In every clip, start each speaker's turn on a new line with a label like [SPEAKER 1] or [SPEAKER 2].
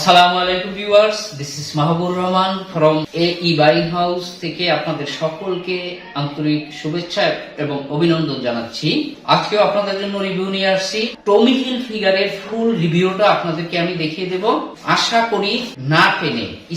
[SPEAKER 1] আসসালামু আলাইকুম viewers this is Mahbubur Rahman from A E buying house থেকে আপনাদের সকলকে আন্তরিক শুভেচ্ছা এবং অভিনন্দন জানাচ্ছি। আজকেও আপনাদের জন্য রিভিউ নিয়ে আসছি। টমি হিল ফিগারের ফুল রিভিউটা আপনাদেরকে আমি দেখিয়ে দেব। আশা করি না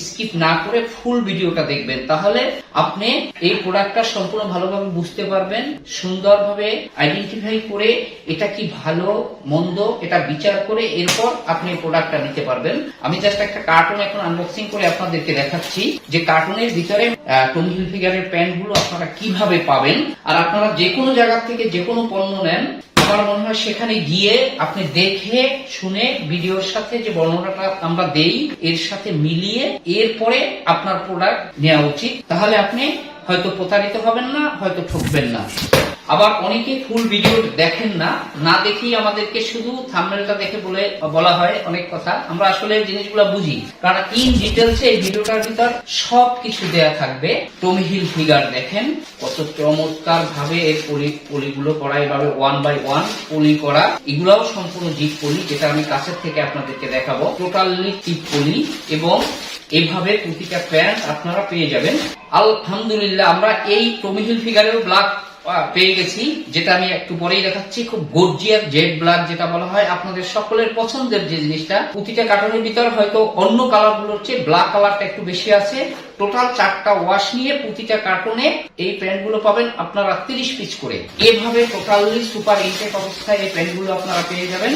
[SPEAKER 1] স্কিপ না করে ফুল ভিডিওটা দেখবেন। তাহলে আপনি এই প্রোডাক্টটা সম্পূর্ণ ভালোভাবে বুঝতে পারবেন, সুন্দরভাবে আইডেন্টিফাই করে এটা কি ভালো, মন্দ, এটা বিচার করে এরপর আপনি প্রোডাক্টটা নিতে পারবেন। আমি জাস্ট একটা কার্টুন এখন আনবক্সিং করে আপনাদেরকে দেখাচ্ছি। যে কার্টুনের ভিতরে টমি হিল ফিগারের প্যান্টগুলো আপনারা কীভাবে পাবেন, আর আপনারা যে কোনো জায়গা থেকে যে কোনো পণ্য নেন, আমার মনে হয় সেখানে গিয়ে আপনি দেখে, শুনে ভিডিওর সাথে যে বর্ণনাটা আমরা দেই, এর সাথে মিলিয়ে এরপরে আপনার প্রোডাক্ট নেওয়া উচিত। তাহলে আপনি হয়তো প্রতারিত হবেন না, হয়তো ঠকবেন না। আবার অনেকে ফুল ভিডিও দেখেন না না দেখেই আমাদেরকে শুধু থাম্বনেলটা দেখে বলে, বলা হয় অনেক কথা। আমরা আসলে জিনিসগুলো বুঝি। কারণ ইন ডিটেলসে এই ভিডিওটার ভিতর সব কিছু দেয়া থাকবে। টমি হিল ফিগার দেখেন, কত চমৎকার ভাবে এর পলি, পলিগুলো করা, এভাবে ওয়ান বাই ওয়ান পলি করা। এগুলাও সম্পূর্ণ জিপ পলি, যেটা আমি কাছের থেকে আপনাদেরকে দেখাবো। টোটালি টিপ পলি, এবং এইভাবে প্রতিটা প্যান্ট আপনারা পেয়ে যাবেন। আলহামদুলিল্লাহ, আমরা এই টমিহিল ফিগারের ব্লাক পেয়ে গেছি। যেটা আমি একটু পরেই দেখাচ্ছি, খুব গর্জিয়ার জেড ব্ল্যাক যেটা বলা হয়। আপনাদের সকলের পছন্দের যে জিনিসটা, প্রতিটা কার্টনের ভিতর হয়তো অন্য কালারগুলোর চেয়ে ব্ল্যাক কালারটা একটু বেশি আছে। টোটাল চারটা ওয়াশ নিয়ে প্রতিটা কার্টনে এই প্যান্টগুলো পাবেন আপনারা তিরিশ পিস করে। এভাবে টোটালি সুপার ইনটেক অবস্থায় এই প্যান্টগুলো আপনারা পেয়ে যাবেন।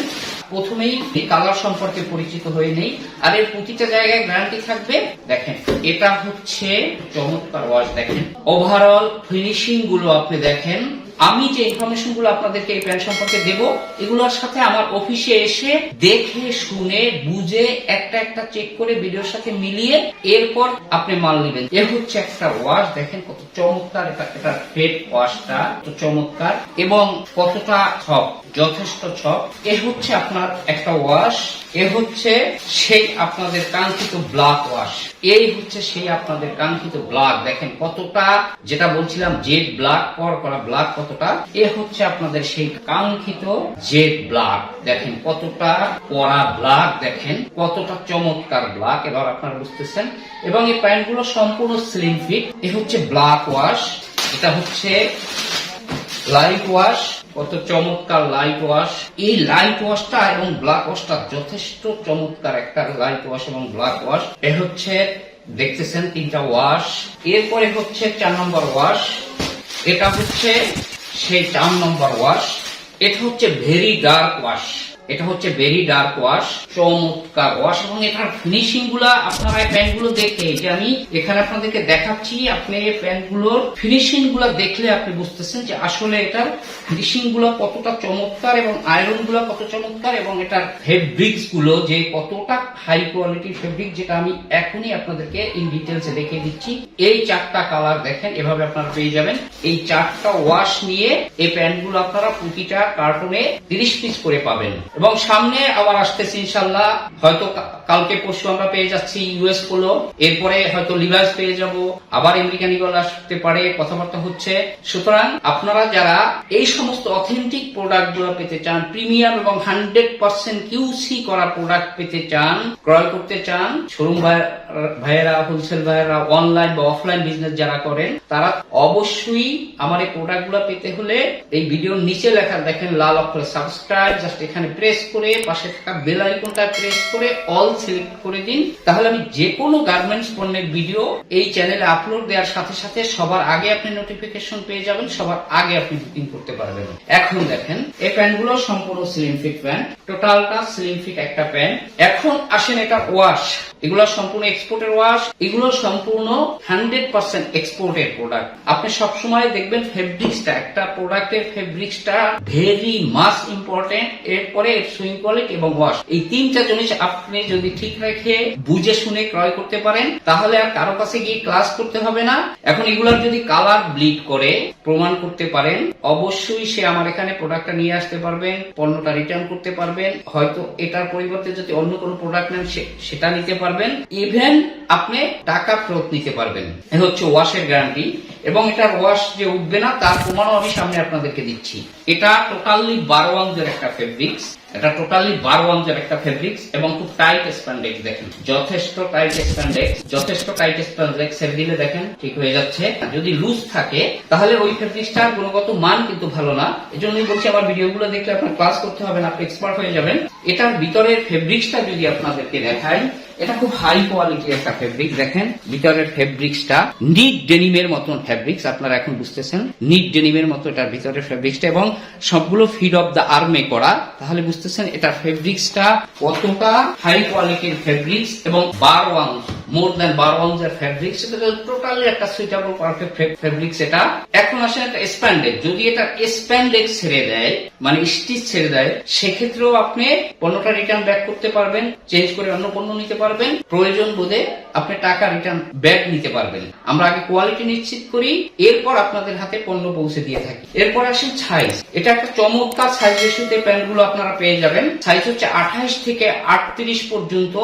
[SPEAKER 1] প্রথমেই এই কালার সম্পর্কে পরিচিত হয়ে নেই, আর এর প্রতিটা জায়গায় গ্যারান্টি থাকবে। দেখেন, এটা হচ্ছে চমৎকার ওয়াশ দেখেন। ওভারঅল ফিনিশিংগুলো আপনি দেখেন আমি যে ইনফরমেশনগুলো আপনাদেরকে এই প্যান্ট সম্পর্কে দেব, এগুলোর সাথে আমার অফিসে এসে দেখে, শুনে, বুঝে, একটা একটা চেক করে ভিডিওর সাথে মিলিয়ে এরপর আপনি মাল নেবেন। এর হচ্ছে একটা ওয়াশ দেখেন কত চমৎকার এটা এটা ফেড ওয়াশটা কত চমৎকার এবং কতটা ছপ যথেষ্ট ছপ এ হচ্ছে আপনার একটা ওয়াশ এ হচ্ছে সেই আপনাদের কাঙ্ক্ষিত ব্ল্যাক ওয়াশ এই হচ্ছে সেই আপনাদের কাঙ্ক্ষিত ব্ল্যাক দেখেন কতটা, যেটা বলছিলাম জেড ব্ল্যাক কর করা ব্ল্যাক কতটা, এ হচ্ছে আপনাদের সেই কাঙ্ক্ষিত জেড ব্ল্যাক দেখেন কতটা কড়া ব্ল্যাক দেখেন কতটা চমৎকার ব্ল্যাক এবার আপনারা বুঝতেছেন। এবং এই প্যান্টগুলো সম্পূর্ণ স্লিম ফিট এ হচ্ছে ব্ল্যাক ওয়াশ এটা হচ্ছে লাইট ওয়াশ কত চমৎকার লাইট ওয়াশ এই লাইট ওয়াশটা এবং ব্ল্যাক ওয়াশটা যথেষ্ট চমৎকার একটা লাইট ওয়াশ এবং ব্ল্যাক ওয়াশ এ হচ্ছে, দেখতেছেন তিনটা ওয়াশ এরপরে হচ্ছে চার নম্বর ওয়াশ এটা হচ্ছে সেই চার নম্বর ওয়াশ এটা হচ্ছে ভেরি ডার্ক ওয়াশ এটা হচ্ছে ভেরি ডার্ক ওয়াশ চমৎকার ওয়াশ এবং এটার ফিনিশিংগুলা আপনারা প্যান্টগুলো দেখে যে আমি এখানে আপনাদেরকে দেখাচ্ছি, আপনি প্যান্টগুলোর ফিনিশিংগুলা দেখলে আপনি বুঝতেছেন যে আসলে এটার ফিনিশিংগুলো কতটা চমৎকার এবং আয়রনগুলো কত চমৎকার এবং এটার ফেব্রিক্সগুলো যে কতটা হাই কোয়ালিটির ফেব্রিক যেটা আমি এখনই আপনাদেরকে ইন ডিটেলসে দেখিয়ে দিচ্ছি। এই চারটা কালার দেখেন, এভাবে আপনারা পেয়ে যাবেন। এই চারটা ওয়াশ নিয়ে এই প্যান্টগুলো আপনারা প্রতিটা কার্টুনে তিরিশ পিস করে পাবেন। এবং সামনে আবার আসতেছি ইনশাল্লাহ হয়তো কালকে পরশু আমরা পেয়ে যাচ্ছি ইউএস পোলো। এরপরে হয়তো লিভার্স পেয়ে যাব। আবার আমেরিকান ইগল আসতে পারে, কথাবার্তা হচ্ছে। সুতরাং আপনারা যারা এই সমস্ত অথেন্টিক প্রোডাক্টগুলো পেতে চান প্রিমিয়াম এবং হান্ড্রেড পার্সেন্ট কিউসি করা প্রোডাক্ট পেতে চান, ক্রয় করতে চান শোরুম ভাইয়েরা হোলসেল ভাইয়েরা অনলাইন বা অফলাইন বিজনেস যারা করেন, তারা অবশ্যই আমার এই প্রোডাক্টগুলো পেতে হলে এই ভিডিওর নিচে লেখা দেখেন লাল অক্ষরে সাবস্ক্রাইব জাস্ট এখানে প্রেস করে, পাশে থাকা বেল আইকনটা প্রেস করে অল সিলেক্ট করে দিন। তাহলে আমি যে কোনো গার্মেন্টস পণ্যের ভিডিও এই চ্যানেলে আপলোড দেওয়ার সাথে সাথে সবার আগে আপনি নোটিফিকেশন পেয়ে যাবেন, সবার আগে আপনি বুকিং করতে পারবেন। এখন দেখেন, এই প্যান্টগুলো সম্পূর্ণ স্লিম ফিট প্যান্ট টোটালটা স্লিম ফিট একটা প্যান্ট এখন আসেন এটা ওয়াশ এগুলো সম্পূর্ণ এক্সপোর্টের ওয়াশ এগুলো সম্পূর্ণ হান্ড্রেড পার্সেন্ট এক্সপোর্টের প্রোডাক্ট আপনি সবসময় দেখবেন ফেব্রিক্সটা একটা প্রোডাক্টের ফেব্রিক্সটা ভেরি মাস ইম্পর্টেন্ট এরপরে এর সুইং কোয়ালিটি এবং ওয়াশ এই তিনটা জিনিস আপনি যদি ঠিক রেখে বুঝে শুনে ক্রয় করতে পারেন, তাহলে আর কারও কাছে গিয়ে ক্লাস করতে হবে না। এখন এগুলার যদি কালার ব্লিড করে প্রমাণ করতে পারেন, অবশ্যই সে আমার এখানে প্রোডাক্টটা নিয়ে আসতে পারবেন পণ্যটা রিটার্ন করতে পারবেন হয়তো এটার পরিবর্তে যদি অন্য কোনো প্রোডাক্ট নেন সেটা নিতে পারবেন। ইভেন আপনি টাকা ফেরত নিতে পারবেন। হচ্ছে ওয়াশের গ্যারান্টি এবং এটার ওয়াশ যে উঠবে না, তার প্রমাণও আমি সামনে আপনাদেরকে দিচ্ছি। এটা টোটালি বারো একটা ফেব্রিক্স এটা টোটালি বারো ওয়ান্সের একটা ফেব্রিক্স এবং খুব টাইট স্প্যান্ডেক্স দেখেন। যথেষ্ট টাইট স্প্যান্ডেক্স যথেষ্ট টাইট স্প্যান্ডেক্স এর দিলে দেখেন, ঠিক হয়ে যাচ্ছে। যদি লুজ থাকে, তাহলে ওই ফেব্রিক্সটার গুণগত মান কিন্তু ভালো না। এই জন্যই বলছি, আমার ভিডিওগুলো দেখলে আপনার ক্লাস করতে হবে না, আপনি এক্সপার্ট হয়ে যাবেন। এটার ভিতরের ফেব্রিক্সটা যদি আপনাদেরকে দেখাই, এটা খুব হাই কোয়ালিটির একটা ফেব্রিক দেখেন। ভিতরের ফেব্রিক্সটা নিট ডেনিমের মতন ফেব্রিক্স আপনারা এখন বুঝতেছেন। নিট ডেনিমের মতো এটার ভিতরের ফেব্রিক্সটা এবং সবগুলো ফিড অফ দ্য আর্মে করা, তাহলে বুঝতেছেন এটা ফেব্রিক্সটা কতটা হাই কোয়ালিটির ফেব্রিক্স এবং বারো আউন্স মোর দেন বারো আউন্সের ফেব্রিক্স এটা টোটালি একটা সুইটেবল পারফেক্ট ফেব্রিক্স এটা এখন আসেন একটা স্প্যান্ডেক্স যদি এটা স্প্যান্ডেক্স ছেড়ে দেয় মানে স্টিচ ছেড়ে দেয়, সেক্ষেত্রেও আপনি পণ্যটা রিটার্ন ব্যাক করতে পারবেন চেঞ্জ করে অন্য পণ্য নিতে পারবেন। প্রয়োজন বোধে আপনি টাকা রিটার্ন ব্যাক নিতে পারবেন। আমরা আগে কোয়ালিটি নিশ্চিত করি, এরপর আপনাদের হাতে পণ্য পৌঁছে দিয়ে থাকি। এরপর আসেন সাইজ এটা একটা চমৎকার সাইজ রেশিওতে প্যান্টগুলো আপনারা পেয়ে যাবেন। সাইজ হচ্ছে আঠাইশ থেকে আটত্রিশ পর্যন্ত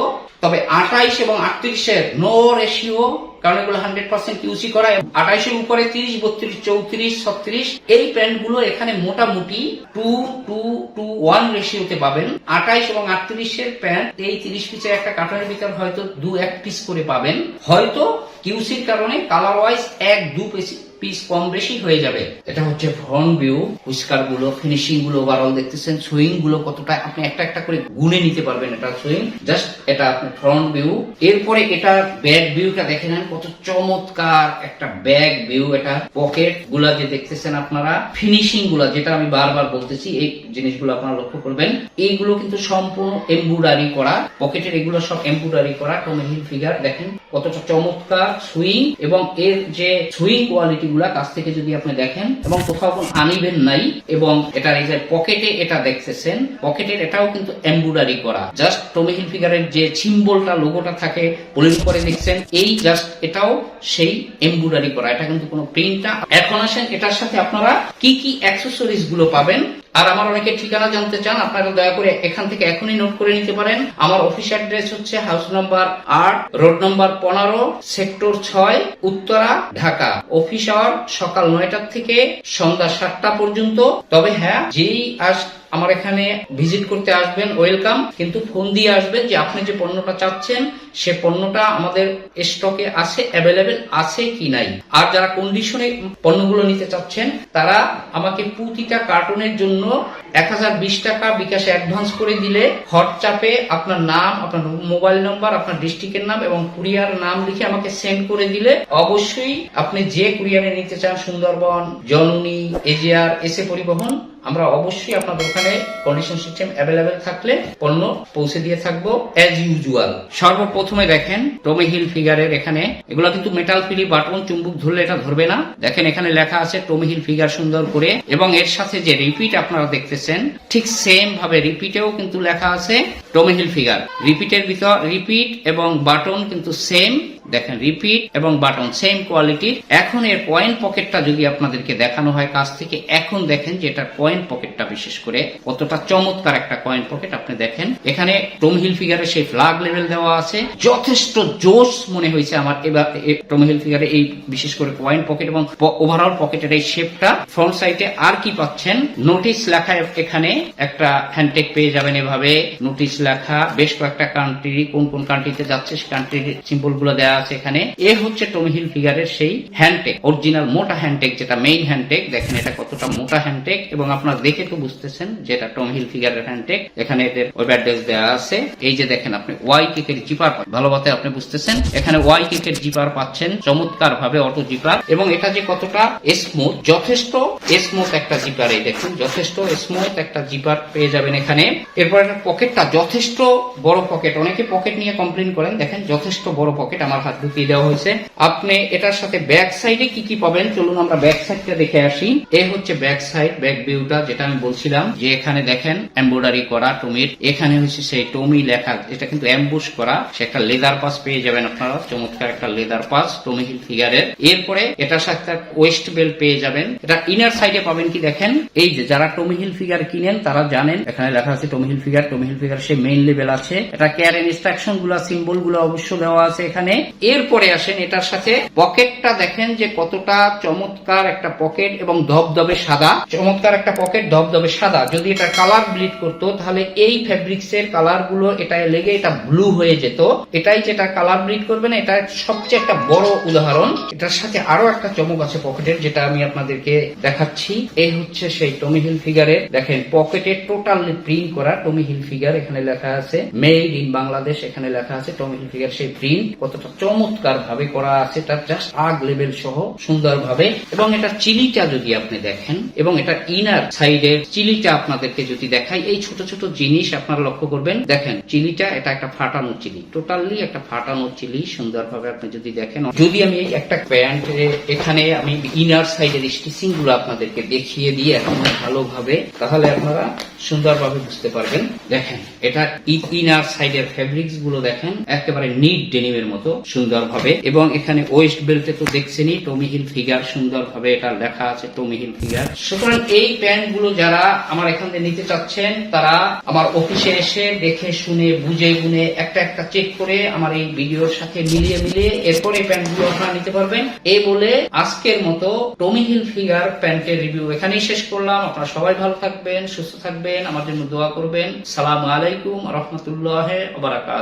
[SPEAKER 1] তবে আঠাইশ এবং আটত্রিশের নো রেশিও কারণ এগুলো হান্ড্রেড পার্সেন্ট ইউসি করা আঠাইশের উপরে তিরিশ, বত্রিশ, চৌত্রিশ, ছত্রিশ, এই প্যান্টগুলো এখানে মোটামুটি টু টু টু ওয়ান রেশিওতে পাবেন। আঠাইশ এবং আটত্রিশের প্যান্ট এই তিরিশ পিসের একটা কার্টনের ভিতর হয়তো দু এক পিস করে পাবেন। হয়তো কিউসির কারণে কালার ওয়াইজ এক, দু পিস পিস কম বেশি হয়ে যাবে। এটা হচ্ছে ফ্রন্ট ভিউ হুইস্কারগুলো ফিনিশিংগুলো ওভারঅল দেখতেছেন সুইংগুলো কতটা আপনি একটা একটা করে গুনে নিতে পারবেন এটা সুইং জাস্ট এটা আপনি ফ্রন্ট ভিউ এরপরে এটা ব্যাক ভিউটা দেখে নেন, কত চমৎকার একটা ব্যাক ভিউ এটা। পকেটগুলা যে দেখতেছেন আপনারা ফিনিশিংগুলা যেটা আমি বারবার বলতেছি, এই জিনিসগুলো আপনারা লক্ষ্য করবেন। এইগুলো কিন্তু সম্পূর্ণ এমব্রয়ডারি করা। পকেটের এগুলো সব এমব্রয়ডারি করা টমি হিল ফিগার দেখেন। কতটা চমৎকার সুইং এবং এর যে সুইং কোয়ালিটি গুলা, কাছ থেকে যদি আপনি দেখেন, এবং কোথাও কোনো আনিবেন নাই, এবং এটার এই যে পকেটে এটা দেখতেছেন, পকেটের এটাও কিন্তু এমব্রয়ডারি করা। জাস্ট টমি ফিগারের যে সিম্বলটা লোগোটা থাকে পলিশ করে দেখছেন এই জাস্ট এটাও সেই এমব্রয়ডারি করা। এটা কিন্তু কোনো প্রিন্ট না এখন আসেন, এটার সাথে আপনারা কি কি অ্যাক্সেসরিজগুলো পাবেন আর আমার অনেকে ঠিকানা জানতে চান, আপনারা দয়া করে এখান থেকে এখনই নোট করে নিতে পারেন। আমার অফিস অ্যাড্রেস হচ্ছে হাউস নাম্বার আট রোড নাম্বার পনেরো সেক্টর ছয়, উত্তরা, ঢাকা। অফিস আওয়ার সকাল নয়টার থেকে সন্ধ্যা সাতটা পর্যন্ত। তবে হ্যাঁ যেই আজ আমার এখানে ভিজিট করতে আসবেন, ওয়েলকাম। কিন্তু ফোন দিয়ে আসবেন যে আপনি যে পণ্যটা চাচ্ছেন, সে পণ্যটা আমাদের স্টকে আছে, অ্যাভেলেবেল আছে কি নাই। আর যারা কন্ডিশনে পণ্যগুলো নিতে চাচ্ছেন, তারা আমাকে প্রতিটা কার্টুনের জন্য এক হাজার বিশ টাকা বিকাশে অ্যাডভান্স করে দিলে হোয়াটসঅ্যাপে আপনার নাম, আপনার মোবাইল নাম্বার, আপনার ডিস্ট্রিক্টের নাম এবং কুরিয়ার নাম লিখে আমাকে সেন্ড করে দিলে অবশ্যই আপনি যে কুরিয়ারে নিতে চান, সুন্দরবন, জননী, এজিআর এসে পরিবহন, আমরা অবশ্যই আপনাদের ওখানে কন্ডিশন সিস্টেম অ্যাভেলেবেল থাকলে পণ্য পৌঁছে দিয়ে থাকব অ্যাজ ইউজুয়াল সর্বপ্রথমে দেখেন টমি হিল ফিগারের এখানে, এগুলো কিন্তু মেটাল ফিলি বাটন চুম্বুক ধরলে এটা ধরবে না। দেখেন এখানে লেখা আছে টমি হিল ফিগার সুন্দর করে। এবং এর সাথে যে রিপিট আপনারা দেখতেছেন ঠিক সেম ভাবে রিপিটেও কিন্তু লেখা আছে টমি হিল ফিগার রিপিটের ভিতর রিপিট এবং বাটন কিন্তু সেম দেখেন রিপিট এবং বাটন সেম কোয়ালিটির এখন এর পয়েন্ট পকেটটা যদি আপনাদেরকে দেখানো হয় কাছ থেকে, এখন দেখেন যে এটার পয়েন্ট পকেটটা বিশেষ করে কতটা চমৎকার একটা পয়েন্ট পকেট আপনি দেখেন। এখানে টম হিল ফিগারে সেই ফ্লাগ লেভেল দেওয়া আছে। যথেষ্ট জোশ মনে হয়েছে আমার এবার টম হিল ফিগারে এই বিশেষ করে পয়েন্ট পকেট এবং ওভারঅল পকেটের এই শেপটা ফ্রন্ট সাইডে আর কি পাচ্ছেন? নোটিশ লেখা এখানে একটা হ্যান্ডটেক পেয়ে যাবেন এভাবে। নোটিশ লেখা, বেশ কয়েকটা কান্ট্রি কোন কোন কান্ট্রিতে যাচ্ছে সেই কান্ট্রির সিম্বলগুলো দেওয়া আছে এখানে। এ হচ্ছে টমি হিল ফিগারের সেই হ্যান্ডটেক অরিজিনাল মোটা হ্যান্ডটেক যেটা মেইন হ্যান্ডটেক দেখেন এটা কতটা মোটা হ্যান্ডটেক এবং আপনারা দেখে তো বুঝতেছেন যেটা টম হিল ফিগারের হ্যান্ডটেক এখানে এদের ওয়েব অ্যাড্রেস দেওয়া আছে। এই যে দেখেন আপনি ওয়াই কেকের জিপার ভালোভাবে আপনি বুঝতেছেন। এখানে ওয়াই কেকের জিপার পাচ্ছেন চমৎকার ভাবে অটো জিপার এবং এটা যে কতটা স্মুথ যথেষ্ট স্মুথ একটা জিপার এই দেখুন। যথেষ্ট স্মুথ একটা জিপার পেয়ে যাবেন এখানে। এরপর পকেটটা যথেষ্ট বড় পকেট অনেকে পকেট নিয়ে কমপ্লেন করেন। দেখেন, যথেষ্ট বড় পকেট আমার হাত ঢুকিয়ে দেওয়া হয়েছে। আপনি এটার সাথে ব্যাক সাইডে কি কি পাবেন? চলুন আমরা ব্যাক সাইডটা দেখে আসি। এই হচ্ছে ব্যাক সাইড ব্যাক ভিউটা যেটা আমি বলছিলাম যে এখানে দেখেন এমব্রয়ডারি করা টমির। এখানে হচ্ছে সেই টমি লেখা, এটা কিন্তু অ্যাম্বুশ করা। সে একটা লেদার পাস পেয়ে যাবেন আপনারা। চমৎকার একটা লেদার পাস টমি হিল ফিগারের এরপরে এটার সাথে ওয়েস্ট বেল্ট পেয়ে যাবেন। এটা ইনার সাইডে পাবেন কি দেখেন? এই যে যারা টমি হিল ফিগার কিনেন, তারা জানেন, এখানে লেখা আছে Tommy Hilfiger Tommy Hilfiger সেই মেইন লেভেল আছে। এটা কেয়ার ইনস্ট্রাকশনগুলা সিম্বলগুলো অবশ্য দেওয়া আছে এখানে। এরপরে আসেন এটার সাথে পকেটটা দেখেন যে কতটা চমৎকার একটা পকেট এবং ধবধবে সাদা। চমৎকার একটা পকেট, ধবধবে সাদা। যদি এটা কালার ব্লিড করতো, তাহলে এই ফেব্রিক্স এর কালারগুলো এটা লেগে এটা ব্লু হয়ে যেত। এটাই যেটা কালার ব্লিড করবে না, এটা সবচেয়ে একটা বড় উদাহরণ। এটার সাথে আরও একটা চমক আছে পকেটের, যেটা আমি আপনাদেরকে দেখাচ্ছি। এই হচ্ছে সেই টমি হিল ফিগারের দেখেন, পকেটে টোটালি প্রিন্ট করা টমি হিল ফিগার এখানে লেখা আছে। মেড ইন বাংলাদেশ এখানে লেখা আছে টমি হিল ফিগার সেই প্রিন্ট। কতটা চমৎকার ভাবে করা আছে, তার জাস্ট আগ লেভেল সহ সুন্দর ভাবে এবং এটা চিলিটা যদি আপনি দেখেন, এবং এটা ইনার সাইডের চিলিটা আপনাদেরকে যদি দেখাই, এই ছোট ছোট জিনিস আপনারা লক্ষ্য করবেন। দেখেন চিলিটা এটা একটা ফাটানো চিলি টোটালি একটা ফাটানো চিলি সুন্দরভাবে আপনি যদি দেখেন। যদি আমি একটা প্যান্ট এখানে আমি ইনার সাইডের স্টিচিংগুলো আপনাদেরকে দেখিয়ে দিই এখন ভালোভাবে, তাহলে আপনারা সুন্দরভাবে বুঝতে পারবেন। দেখেন, এটা ইনার সাইডের ফেব্রিক্সগুলো দেখেন, একেবারে নিট ডেনিমের মতো সুন্দরভাবে এবং এখানে ওয়েস্ট বেল্টে তো দেখছেনই, টমি হিল ফিগার সুন্দরভাবে এটা লেখা আছে টমি হিল ফিগার। সুতরাং এই প্যান্টগুলো যারা আমার এখান থেকে নিতে চাচ্ছেন, তারা আমার অফিসে এসে দেখে শুনে, বুঝে গুনে একটা একটা চেক করে আমার এই ভিডিওর সাথে মিলিয়ে মিলিয়ে এরপরে প্যান্টগুলো আপনারা নিতে পারবেন। এই বলে আজকের মতো টমি হিল ফিগার প্যান্টের রিভিউ এখানেই শেষ করলাম। আপনারা সবাই ভালো থাকবেন, সুস্থ থাকবেন, আমার জন্য দোয়া করবেন। সালাম আলাইকুম, রহমতুল্লাহ বারাকাত।